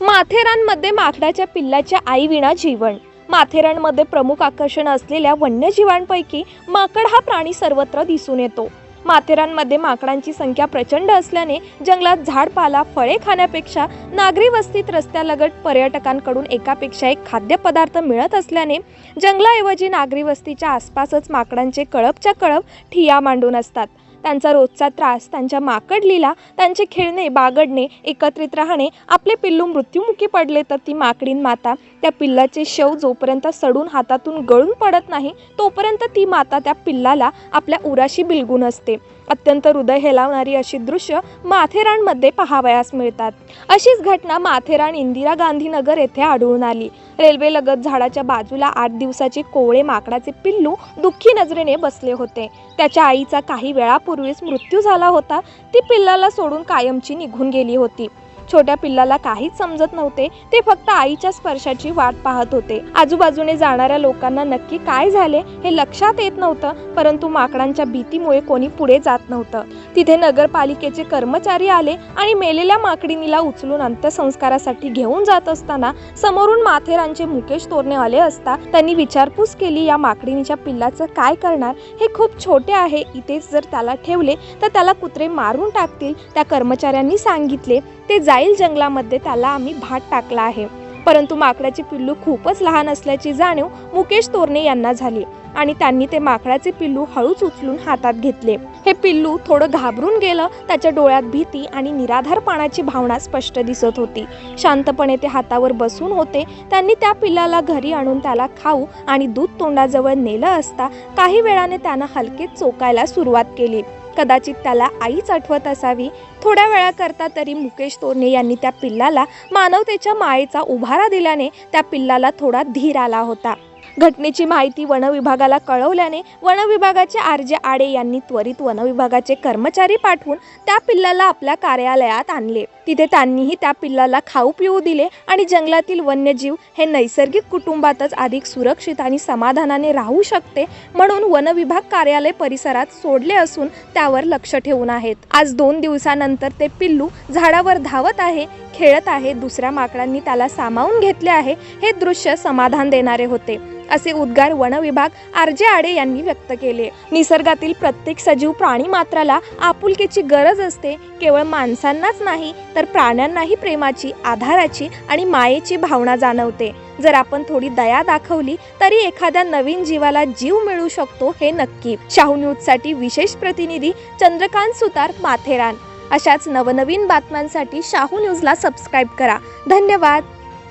माथेरानमध्ये माकडाच्या पिल्लाच्या आईविना जीवन. माथेरानमध्ये प्रमुख आकर्षण असलेल्या वन्यजीवांपैकी माकड हा प्राणी सर्वत्र दिसून येतो. माथेरानमध्ये माकडांची संख्या प्रचंड असल्याने जंगलात झाडपाला फळे खाण्यापेक्षा नागरी वस्तीत रस्त्यालगत पर्यटकांकडून एकापेक्षा एक खाद्यपदार्थ मिळत असल्याने जंगलाऐवजी नागरी वस्तीच्या आसपासच माकडांचे कळपच्या कळप ठिया मांडून असतात. त्यांचा रोजचा त्रास त्यांच्या माकडलीला त्यांचे खेळणे बागडणे एकत्रित राहणे आपले पिल्लू मृत्युमुखी पडले तर ती माकडीन माता त्या पिल्लाचे शव जोपर्यंत सडून हातातून गळून पडत नाही तोपर्यंत ती माता त्या पिल्लाला आपल्या उराशी बिलगून असते. अत्यंत हृदय हेलावणारी अशी दृश्य माथेरानमध्ये पाहावयास मिळतात. अशीच घटना माथेरान इंदिरा गांधीनगर येथे आढळून आली. रेल्वे लगत झाडाच्या बाजूला आठ दिवसाचे कोवळे माकडाचे पिल्लू दुःखी नजरेने बसले होते. त्याच्या आईचा काही वेळापूर्वीच मृत्यू झाला होता. ती पिल्लाला सोडून कायमची निघून गेली होती. छोट्या पिल्लाला काहीच समजत नव्हते ते फक्त आईच्या स्पर्शाची वाट पाहत होते. आजूबाजूने जाणाऱ्या लोकांना नक्की काय झाले हे लक्षात येत नव्हतं परंतु माकडांच्या भीतीमुळे कोणी पुढे जात नव्हतं. तिथे नगरपालिकेचे कर्मचारी आले आणि मेलेल्या माकडिनीला उचलून अंत्यसंस्कारासाठी घेऊन जात असताना समोरून माथेरानचे मुकेश तोरणे आले असता त्यांनी विचारपूस केली या माकडिनीच्या पिल्लाचं काय करणार? हे खूप छोटे आहे इथेच जर त्याला ठेवले तर त्याला कुत्रे मारून टाकतील त्या कर्मचाऱ्यांनी सांगितले. ते जा जाईल जंगलामध्ये त्याला आम्ही भात टाकला आहे. परंतु माकडाचे पिल्लू खूपच लहान असल्याची जाणीव मुकेश तोरणे यांना झाली आणि त्यांनी ते माकडाचे पिल्लू हळूच उचलून हातात घेतले. हे पिल्लू थोडं घाबरून गेलं त्याच्या डोळ्यात भीती आणि निराधारपणाची भावना स्पष्ट दिसत होती. शांतपणे ते हातावर बसून होते. त्यांनी त्या पिल्लाला घरी आणून त्याला खाऊ आणि दूध तोंडाजवळ नेलं असता काही वेळाने त्यानं हलकेच चोकायला सुरुवात केली. कदाचित त्याला आईच आठवत असावी. थोड्या वेळाकरता तरी मुकेश तोरणे यांनी त्या पिल्लाला मानवतेच्या मायेचा उभारा दिल्याने त्या पिल्लाला थोडा धीर आला होता. घटनेची माहिती वनविभागाला कळवल्याने वनविभागाचे आर जे आडे यांनी त्वरित वनविभागाचे कर्मचारी पाठवून त्या पिल्लाला आपल्या कार्यालयात आणले. तिथे त्यांनीही त्या पिल्लाला खाऊ पिऊ दिले आणि जंगलातील वन्यजीव हे नैसर्गिक कुटुंबातच अधिक सुरक्षित आणि समाधानाने राहू शकते म्हणून वनविभाग कार्यालय परिसरात सोडले असून त्यावर लक्ष ठेवून आहेत. आज दोन दिवसानंतर ते पिल्लू झाडावर धावत आहे खेळत आहे दुसऱ्या माकडांनी त्याला सामावून घेतले आहे. हे दृश्य समाधान देणारे होते. असे उद्गार वनविभाग आर जे आडे यांनी व्यक्त केले. निसर्गातील प्रत्येक सजीव प्राणी मात्राला आपुलकीची गरज असते. केवळ माणसांनाच नाही तर प्राण्यांनाही प्रेमाची आधाराची आणि मायेची भावना जाणवते. जर आपण थोडी दया दाखवली तरी एखाद्या नवीन जीवाला जीव मिळू शकतो हे नक्की. शाहू न्यूजसाठी विशेष प्रतिनिधी चंद्रकांत सुतार माथेरान. अशाच नवनवीन बातम्यांसाठी शाहू न्यूजला सबस्क्राईब करा. धन्यवाद!